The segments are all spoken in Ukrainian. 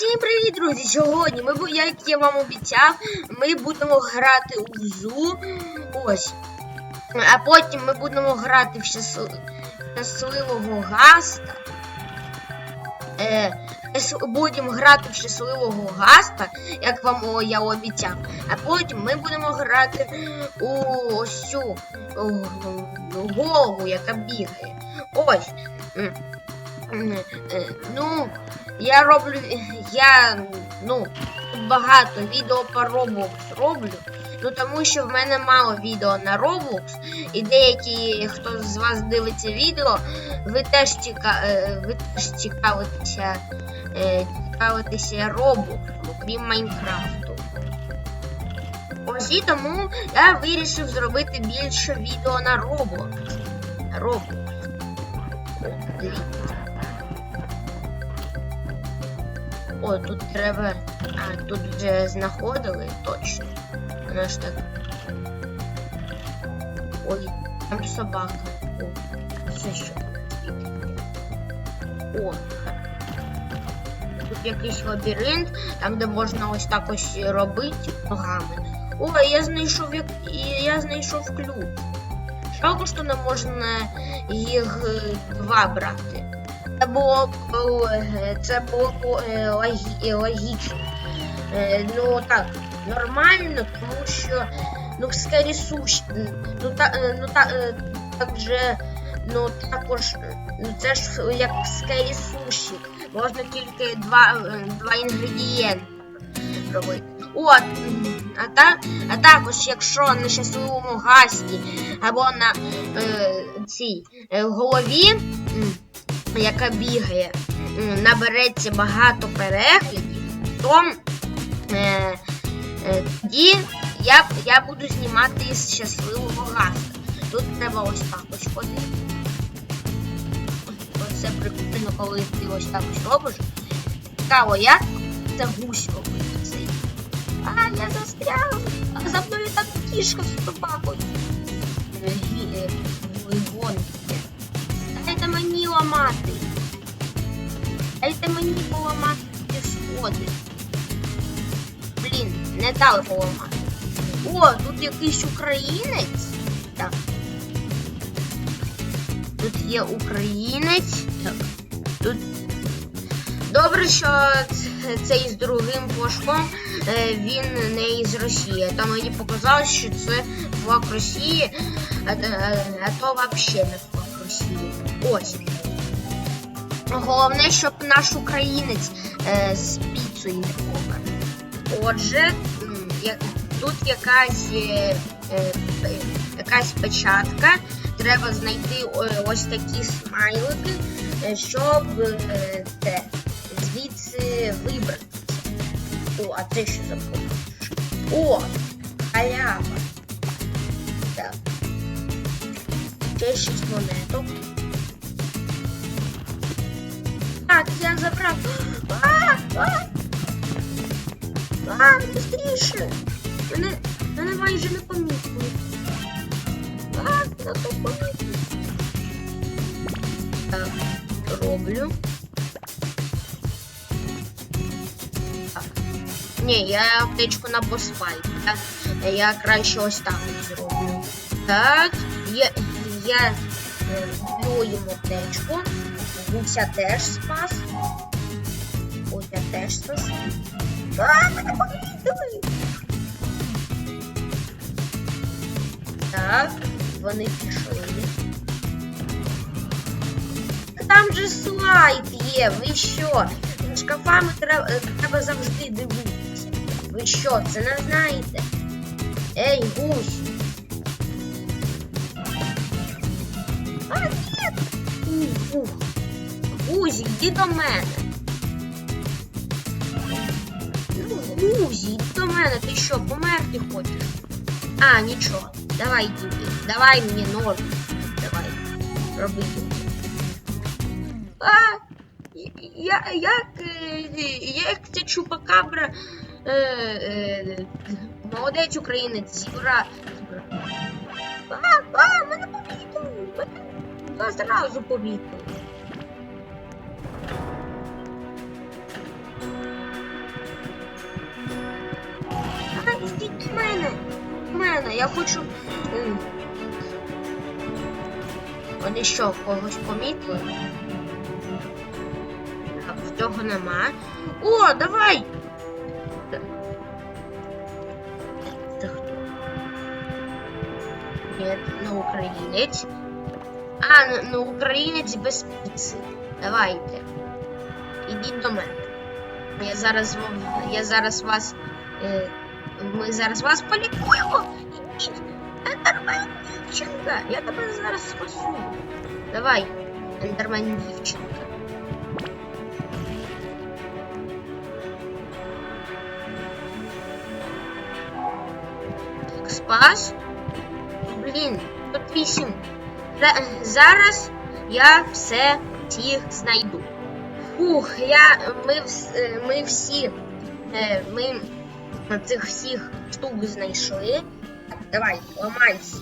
Всім привіт, друзі! Сьогодні ми, як я вам обіцяв, ми будемо грати у ЗУ. Ось. А потім ми будемо грати в щасливого гаста. Е, будемо грати в щасливого гаста, як вам о, я обіцяв. А потім ми будемо грати у ось цю голову, яка бігає. Ось. Е, Ну, я роблю. Я ну багато відео по Roblox роблю. Ну тому що в мене мало відео на Roblox, і деякі, хто з вас дивиться відео, ви теж ціка, е, ви теж цікавитеся, е, цікавитеся Roblox, крім Майнкрафту. Ось і тому я вирішив зробити більше відео на Roblox. Roblox. Дивіться. О, тут треба. А, тут вже знаходили, точно. Вона ж так. Ой, там собака. О, це що? О. Тут якийсь лабіринт, там де можна ось так ось робити ногами. О, я знайшов як. Я знайшов ключ. Жалко, що не можна їх два брати. Це було е, це було е, е, логічно. Ну так, нормально, тому що ну скорі суші. Ну та е, ну та е, так же, ну також, ну це ж як скорі суші. Можна тільки два, два інгредієнти робити. От, а, та, а також, якщо на щасливому гасті або на е, цій е, голові. Яка бігає, набереться багато переглядів, то е, е, тоді я, я буду знімати із щасливого гаста. Тут треба ось так ось ходити. Ось це прикольно, коли ти ось так ось робиш. Цікаво, як це гусь робить. А, я застряв! А за мною там кішка з собакою. Дали поламати. О, тут якийсь українець. Так. Тут є українець. Так. Тут. Добре, що цей з другим флажком е, він не із Росії. Там мені показалось, що це флаг Росії, а, а то взагалі не флаг Росії. Ось. Головне, щоб наш українець е, з піцею не. Отже, тут якась, е, е, якась печатка. Треба знайти ось такі смайлики, е, щоб те, звідси вибратися. О, а це що за? О, халява. Так. Ще шість монеток. Так, я забрав. А, а! А, быстріше! Мене, мене майже не помітили. А, зато помітили. Так, роблю. Так. Ні, я аптечку на босфайт. Я, я краще ось так зроблю. Так, я, я даю йому аптечку. Гуся теж спас. Ой, теж спас. А, мене помітили! Так, вони пішли. Та Там же слайд є, ви що? Шкафами треба, е, треба завжди дивитися. Ви що, це не знаєте? Ей, гусь! А, ні! Ух, Гузі, йди до мене. Ну, йди до мене, ти що, померти хочеш? А, нічого. Давай йди. Давай мені нож. Давай. Роби. А, я, як, е, як ця чупакабра, е, е, молодець українець, зібра. зібра. А, а, мене помітили. Мене зразу помітили. Я хочу. Вони що, когось помітили? Так, в цього нема. О, давай! Це- хто? Ні, не українець. А, ну, ну українець без піци. Давайте. Ідіть до мене. Я зараз я зараз вас. Е, ми зараз вас полікуємо. Ідіть. Ендермен дівчинка. Я тебе зараз спасу. Давай, ендермен дівчинка. Спас. Блін, тут вісім. Зараз я все всіх знайду. Фух, я. Ми, е, ми всі. е, Ми цих всіх штук знайшли. Давай, ламайся.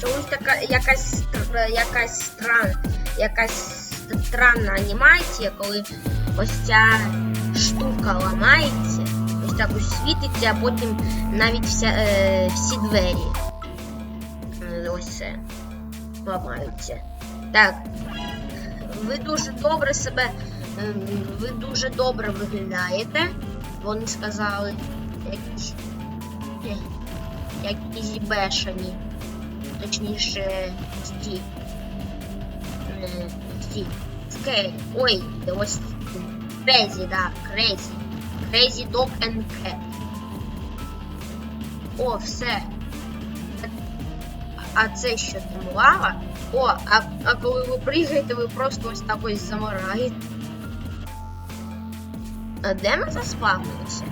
Чомусь така якась якась стран, якась странна анімація, коли ось ця штука ламається, ось так ось світиться, а потім навіть вся, е, всі двері. е, Ось це ламаються. Так. Ви дуже добре себе. Ви дуже добре виглядаєте. Вони сказали. Якісь. Якісь бешені. Точніше, ті. Е, ті. Скелі. Ой, ось Крейзі, да, Крейзі. Крейзі Dog and Cat. О, все. А це що там лава? О, а, а коли ви пригаєте, ви просто ось так ось замираєте. А де ми заспавнилися?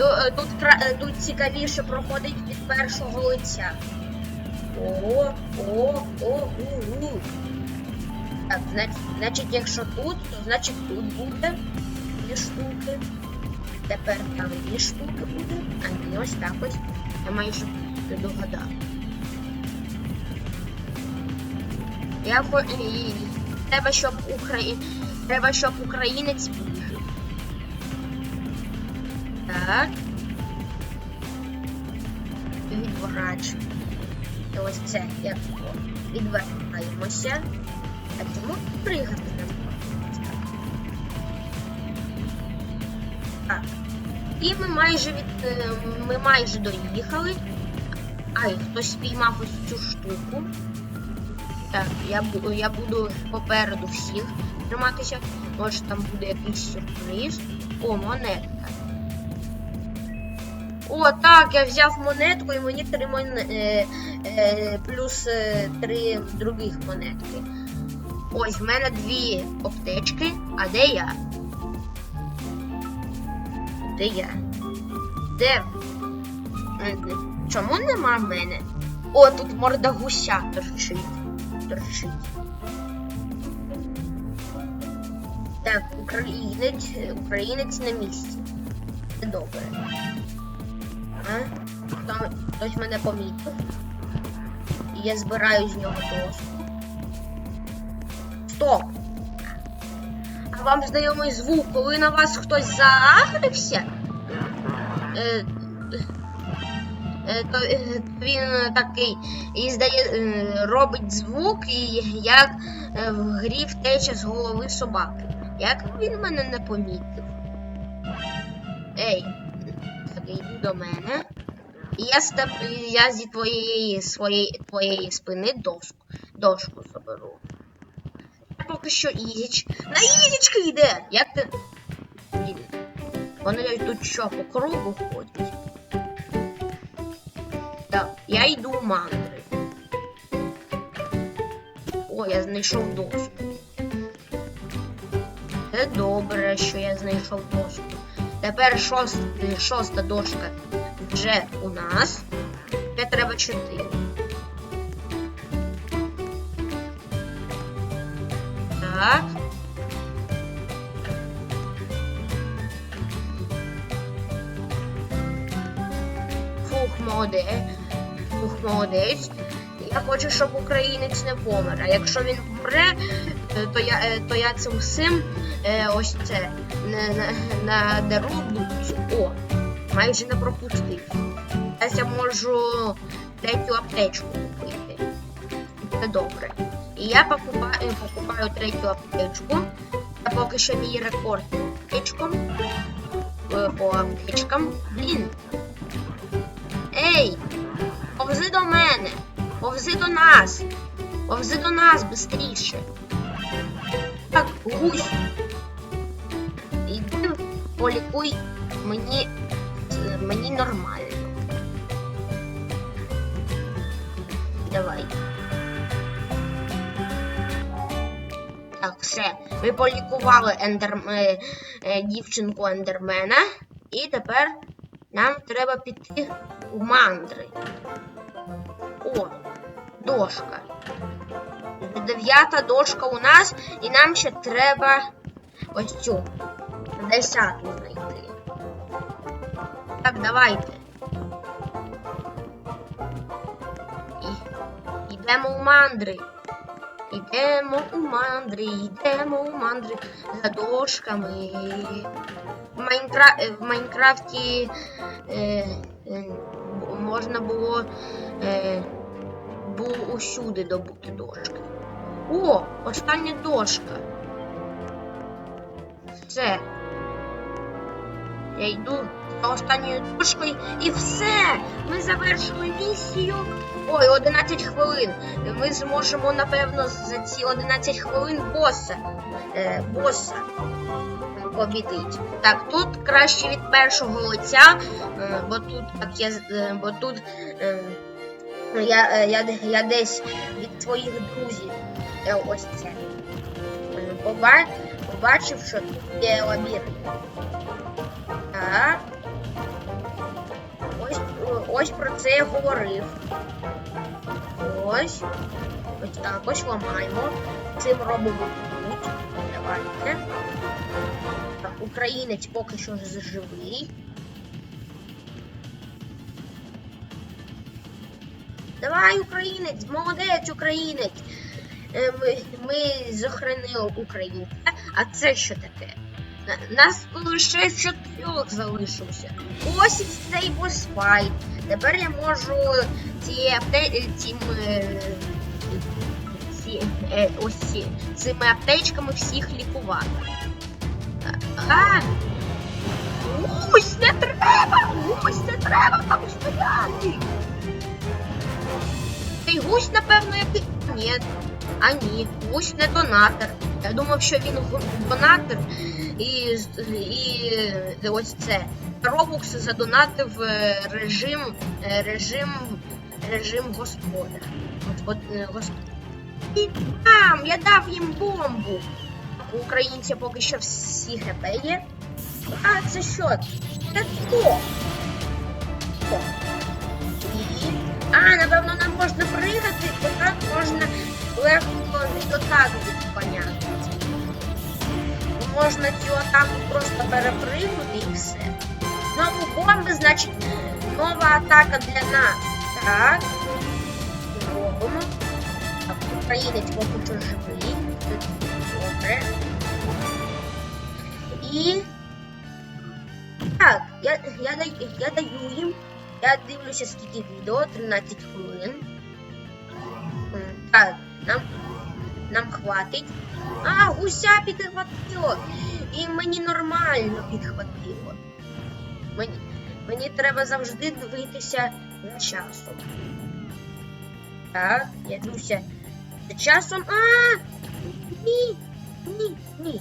Е, Тут, е, тут цікавіше проходить від першого лиця. О, о, о, у, у. Так, значить, якщо тут, то значить тут буде дві штуки. Тепер там дві штуки буде, а не ось так ось. Я майже догадав. Я. Треба, щоб Украї... Треба, щоб українець вижив. Так. Відворачуємо. Ось це як. Відвертаємося. А чому пригати? Так. І ми майже від. е, Ми майже доїхали. Ай, хтось спіймав ось цю штуку. Так, я, бу- я буду попереду всіх триматися. Може там буде якийсь сюрприз. О, монетка. О, так, я взяв монетку і мені три мон... е, е, плюс е, три других монетки. Ось, в мене дві аптечки, а де я? Де я? Де? Е, Чому нема мене? О, тут морда гуся торчить. Торчить. Так, українець, українець на місці. Це добре. А? Там хтось мене помітив. І я збираю з нього доску. Стоп! А вам знайомий звук, коли на вас хтось заагрився? Е, е, то е, він такий і здає, е, робить звук, і як е, в грі втече з голови собаки. Як він мене не помітив? Ей, йди до мене. Я з я зі твоєї своєї твоєї спини доску, дошку заберу. Я поки що ізіч. На ізічки йде! Як ти. Блін. Вони тут що, по кругу ходять? Так, я йду в мандри. О, я знайшов доску. Це добре, що я знайшов дошку. Тепер шост, шоста дошка вже у нас. Ще треба чотири. Так. Фух, молодець. Фух, молодець. Я хочу, щоб українець не помер. А якщо він помре, то я, е, то я цим всім е, ось це на, на. О, майже не пропустив. Зараз я можу третю аптечку купити. Це добре. І я покупаю, покупаю третю аптечку. Це поки що мій рекорд по аптечкам. Е, По аптечкам. Блін. Ей! Повзи до мене! Повзи до нас! Повзи до нас бистріше! Так, гусь! Іди полікуй мені, е, мені нормально. Давай. Так, все. Ми полікували ендер... е, е, дівчинку ендермена. І тепер нам треба піти у мандри. О, дошка. Дев'ята дошка у нас, і нам ще треба ось цю. Десяту знайти. Так, давайте. І, йдемо у мандри. Йдемо у мандри, йдемо у мандри за дошками. В, Майнкра... е, в Майнкрафті е, е, можна було е, було усюди добути дошки. О, остання дошка. Все. Я йду за останньою дошкою і все! Ми завершили місію. Ой, 11 хвилин. Ми зможемо, напевно, за ці 11 хвилин боса. Е, боса побідить. Так, тут краще від першого лиця, е, бо тут, так я, е, бо тут е, я, я, я десь від своїх друзів ось це. е, Побачив, що лабіринт. Так. Ось, ось про це я говорив. Ось. Ось так ось ламаємо. Цим робимо тут. Давайте. Так, українець поки що живий. Давай, українець, молодець, українець. Е, Ми, ми зохранили українця. А це що таке? На- Нас лише чотирьох залишився. Ось цей босфайт. Тепер я можу ці е, ці, е, ось ці, цими аптечками всіх лікувати. А! Гусь, не треба! Гусь, не треба там стояти! Цей гусь, напевно, який. Ні. А ні, гусь не донатор. Я думав, що він донатор і, і ось це. Робукс задонатив е, режим, е, режим, режим господа. От, е, госп... І там, я дав їм бомбу. У українця поки що всі ГП є. А, це що? Це хто? І... А, напевно, нам можна пригати, так можна легко від атаки відпаняти. Можна цю атаку просто перепригнути і все. Знову бомби, значить, нова атака для нас. Так. Робимо. Так, українець поки що живий. Добре. І. Так, я, я, даю, я даю їм. Я дивлюся, скільки відео, 13 хвилин. Так, нам, нам хватить. А, гуся підхватило. І мені нормально підхватило. Мені, мені треба завжди дивитися за часом. Так, я дивлюся за часом. А! Ні! Ні, ні.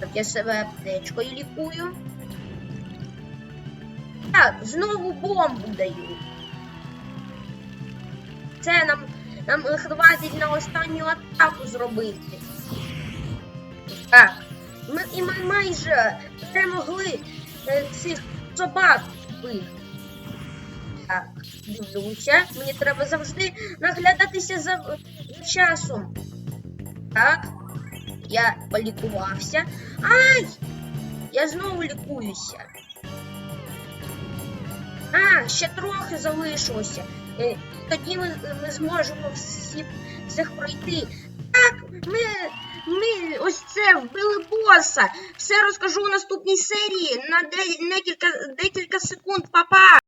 Так, я себе аптечкою лікую. Так, знову бомбу даю. Це нам, нам хватить на останню атаку зробити. Так. Ми, і ми майже перемогли е, цих собак вбити. Так, дивлюся. Мені треба завжди наглядатися за, за часом. Так. Я полікувався. Ай! Я знову лікуюся. А, ще трохи залишилося. Тоді ми, ми зможемо всі, всіх пройти. Так, ми, ми ось це вбили боса. Все розкажу у наступній серії на декілька, декілька секунд. Па-па!